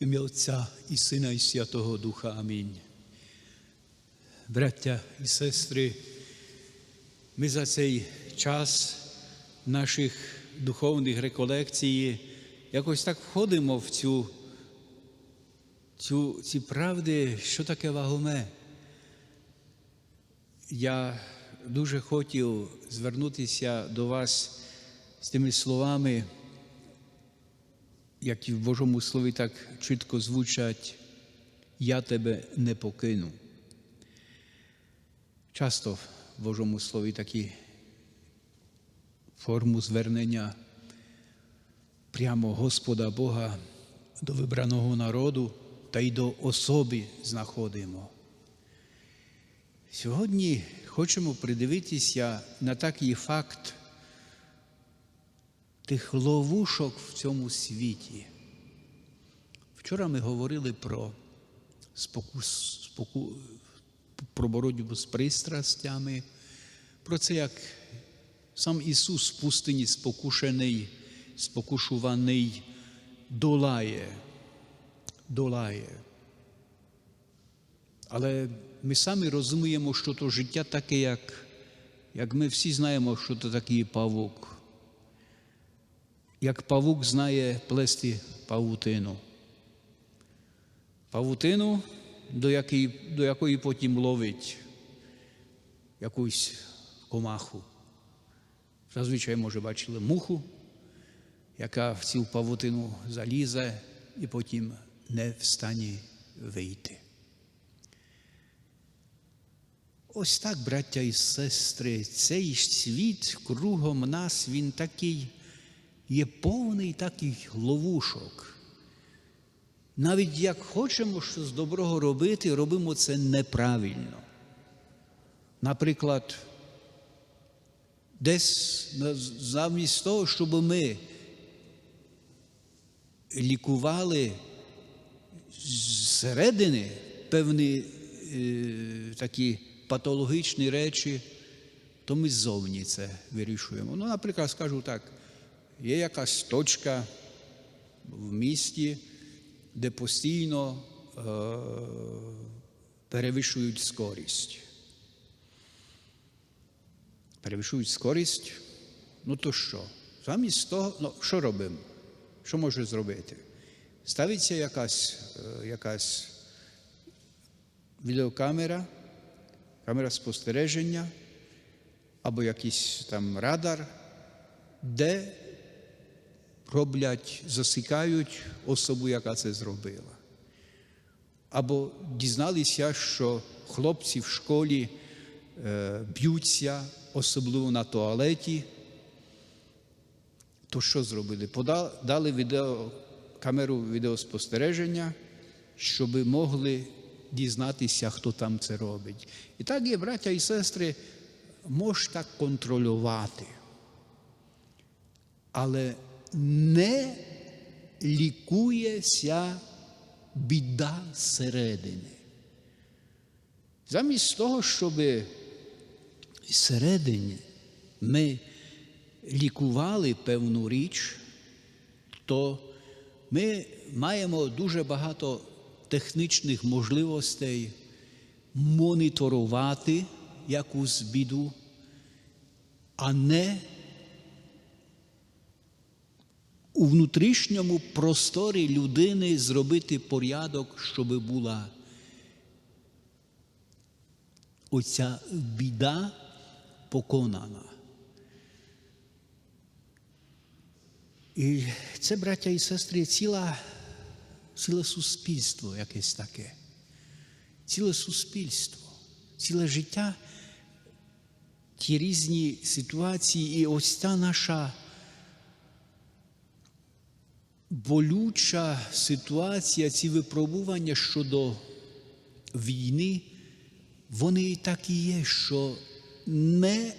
Ім'я Отця і Сина, і Святого Духа. Амінь. Браття і сестри, ми за цей час наших духовних реколекцій якось так входимо в цю, цю, ці правди, що таке вагоме. Я дуже хотів звернутися до вас з тими словами, які в Божому Слові так чітко звучать, я тебе не покину. Часто в Божому Слові такі форму звернення прямо Господа Бога до вибраного народу та й до особи знаходимо. Сьогодні хочемо придивитися на такий факт тих ловушок в цьому світі. Вчора ми говорили про споку, споку, про боротьбу з пристрастями, про це, як сам Ісус в пустині спокушений, спокушуваний, долає, долає. Але ми самі розуміємо, що то життя таке, як, як ми всі знаємо, що то такий павук. Як павук знає плести павутину. Павутину, до якої, до якої потім ловить якусь комаху. Зазвичай, може, бачили муху, яка в цю павутину залізе і потім не встані вийти. Ось так, браття і сестри, цей світ кругом нас, він такий є повний таких ловушок. Навіть як хочемо щось доброго робити, робимо це неправильно. Наприклад, десь замість того, щоб ми лікували зсередини певні е, такі патологічні речі, то ми ззовні це вирішуємо. Ну, наприклад, скажу так, є якась точка в місті, де постійно е, перевищують скорість. Перевищують скорість, ну то що? Замість того, ну, що робимо? Що може зробити? Ставиться якась, е, якась відеокамера, камера спостереження або якийсь там радар, де роблять, засікають особу, яка це зробила. Або дізналися, що хлопці в школі е, б'ються, особливо на туалеті. То що зробили? Подали, дали відео, камеру відеоспостереження, щоб могли дізнатися, хто там це робить. І так є, браття і сестри, можеш так контролювати. Але не лікується біда зсередини. Замість того, щоб всередині ми лікували певну річ, то ми маємо дуже багато технічних можливостей моніторувати якусь біду, а не у внутрішньому просторі людини зробити порядок, щоб була оця біда поконана. І це, браття і сестри, ціла, ціле суспільство якесь таке, ціле суспільство, ціле життя, ті різні ситуації, і ось та наша болюча ситуація, ці випробування щодо війни, вони і так і є, що не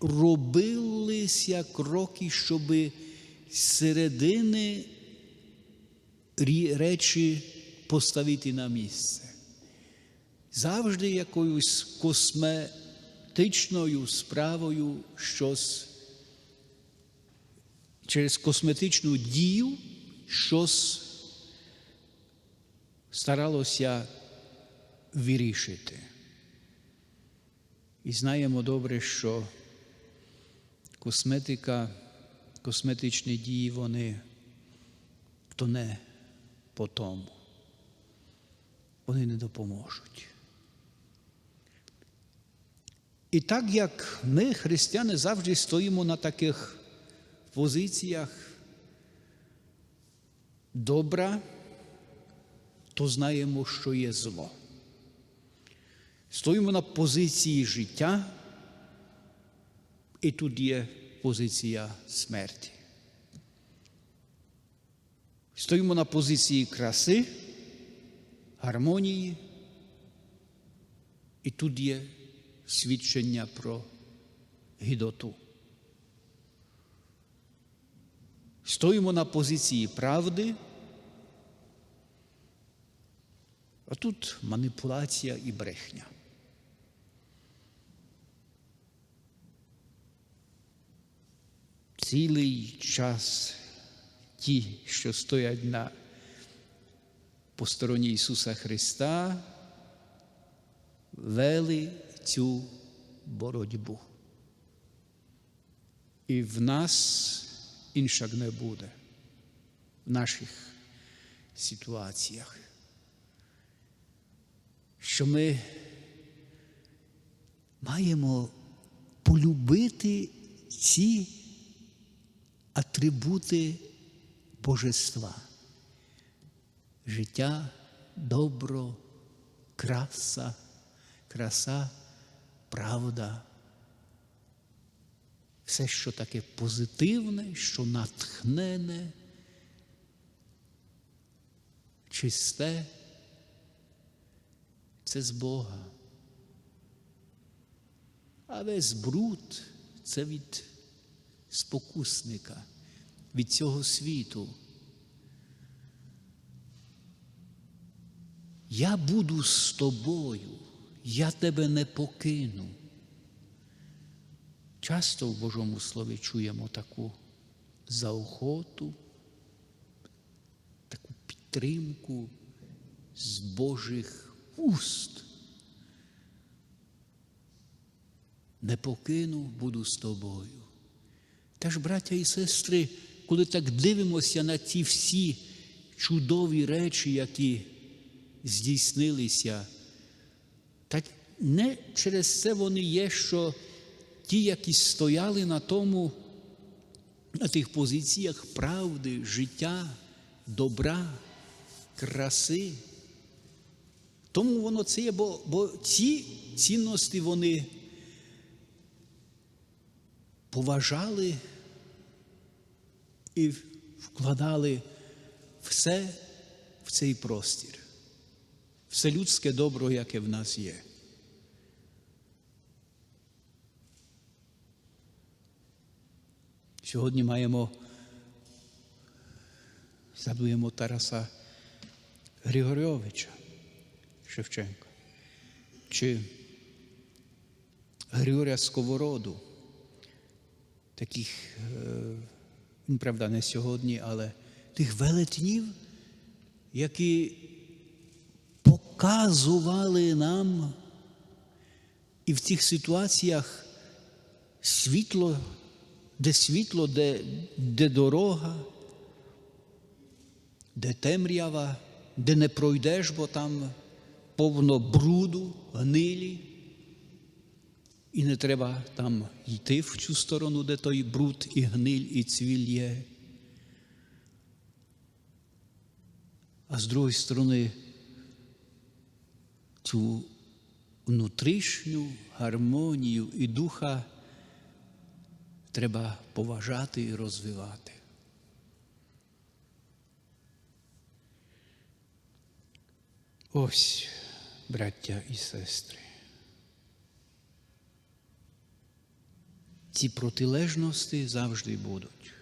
робилися кроки, щоби середини речі поставити на місце. Завжди якоюсь косметичною справою щось через косметичну дію щось старалося вирішити. І знаємо добре, що косметика, косметичні дії, вони то не по тому. Вони не допоможуть. І так як ми, християни, завжди стоїмо на таких позиціях добра, то знаємо, що є зло. Стоїмо на позиції життя, і тут є позиція смерті. Стоїмо на позиції краси, гармонії, і тут є свідчення про гідоту. Стоїмо на позиції правди, а тут маніпуляція і брехня. Цілий час ті, що стоять на стороні Ісуса Христа, вели цю боротьбу. І в нас іншак не буде в наших ситуаціях, що ми маємо полюбити ці атрибути божества. Життя, добро, краса, краса, правда. Все, що таке позитивне, що натхнене, чисте, це з Бога. А весь бруд це від спокусника, від цього світу. Я буду з тобою, я тебе не покину. Часто в Божому Слові чуємо таку заохоту, таку підтримку з Божих уст. Не покину, буду з тобою. Теж, браття і сестри, коли так дивимося на ті всі чудові речі, які здійснилися, так не через це вони є, що ті, які стояли на тому, на тих позиціях правди, життя, добра, краси. Тому воно це є, бо, бо ці цінності вони поважали і вкладали все в цей простір, все людське добро, яке в нас є. Сьогодні маємо, згадуємо Тараса Григорьовича Шевченка. Чи Григорія Сковороду, таких, він, правда, не сьогодні, але тих велетнів, які показували нам і в цих ситуаціях світло де світло, де, де дорога, де темрява, де не пройдеш, бо там повно бруду, гнилі. І не треба там йти в цю сторону, де той бруд і гниль, і цвіль є. А з другої сторони, цю внутрішню гармонію і духа треба поважати і розвивати. Ось, браття і сестри. Ці протилежності завжди будуть.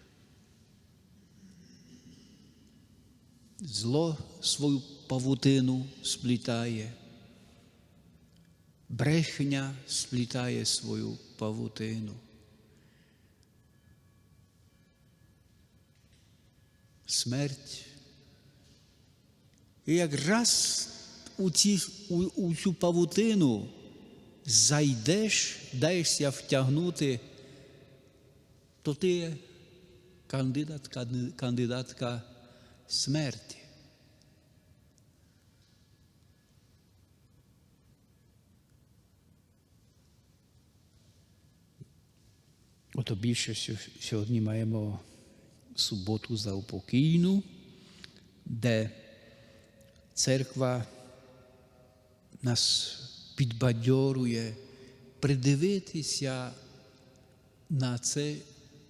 Зло свою павутину сплітає, брехня сплітає свою павутину. Смерть І якраз у, ці, у, у цю павутину зайдеш, даєшся втягнути, то ти є кандидатка, смерті. Ото більше сьогодні маємо суботу за упокійну, де церква нас підбадьорує придивитися на це,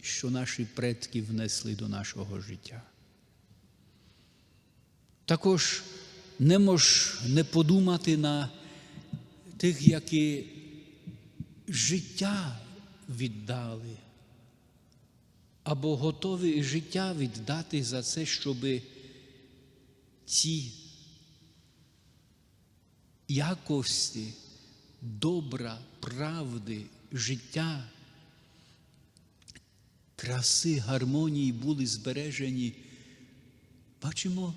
що наші предки внесли до нашого життя. Також не мож не подумати на тих, які життя віддали, або готові життя віддати за це, щоб ці якості добра, правди, життя, краси, гармонії були збережені. Бачимо,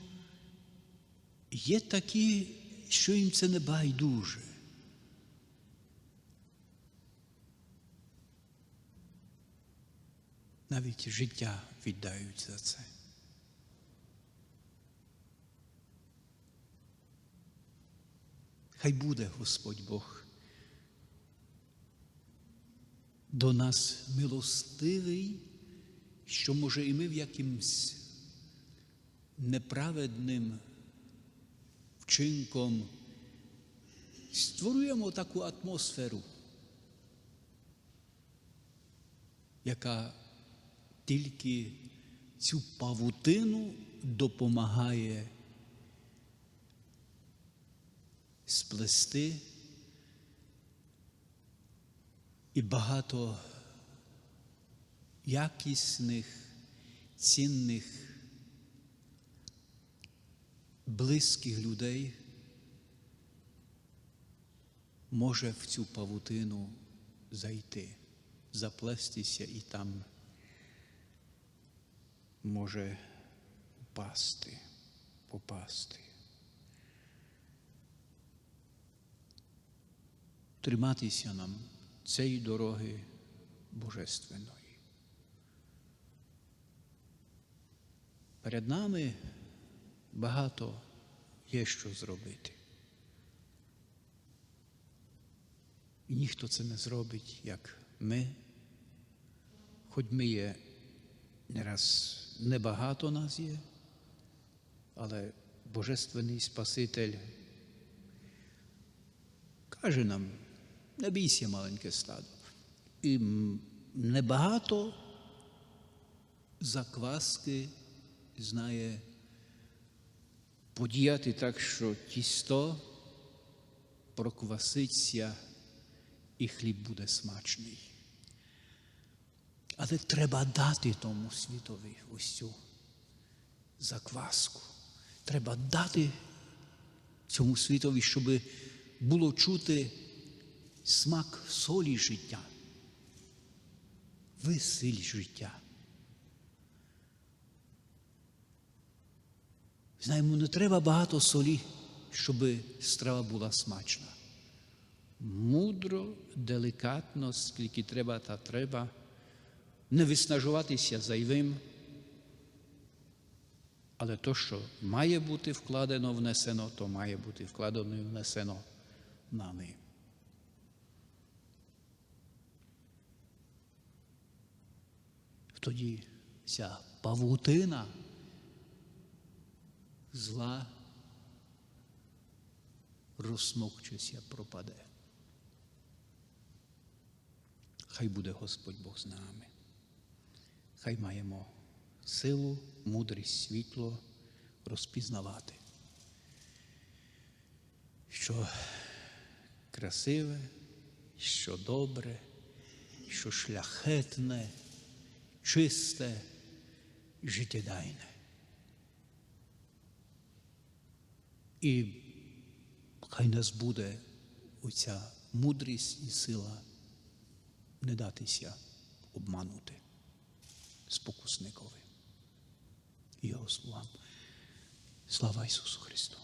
є такі, що їм це не байдуже. Навіть життя віддають за це. Хай буде Господь Бог до нас милостивий, що може і ми в якимсь неправедним вчинком створюємо таку атмосферу, яка тільки цю павутину допомагає сплести і багато якісних, цінних, близьких людей може в цю павутину зайти, заплестися і там може впасти, попасти. Триматися нам цієї дороги Божественної. Перед нами багато є що зробити. І ніхто це не зробить, як ми, хоч ми є раз небагато нас є, але Божественний Спаситель каже нам, не бійся маленьке стадо. І небагато закваски знає подіяти так, що тісто прокваситься і хліб буде смачний. Але треба дати тому світові цю закваску. Треба дати цьому світові, щоб було чути смак солі життя, весель життя. Знаємо, не треба багато солі, щоб страва була смачна. Мудро, делікатно, скільки треба, та треба, не виснажуватися зайвим. Але то, що має бути вкладено, внесено, то має бути вкладено і внесено нами. Тоді ця павутина зла розсмокчеся, пропаде. Хай буде Господь Бог з нами. Хай маємо силу, мудрість, світло розпізнавати, що красиве, що добре, що шляхетне, чисте, життєдайне. І хай нас буде оця мудрість і сила не датися обманути спокусникові і його словам. Слава Ісусу Христу!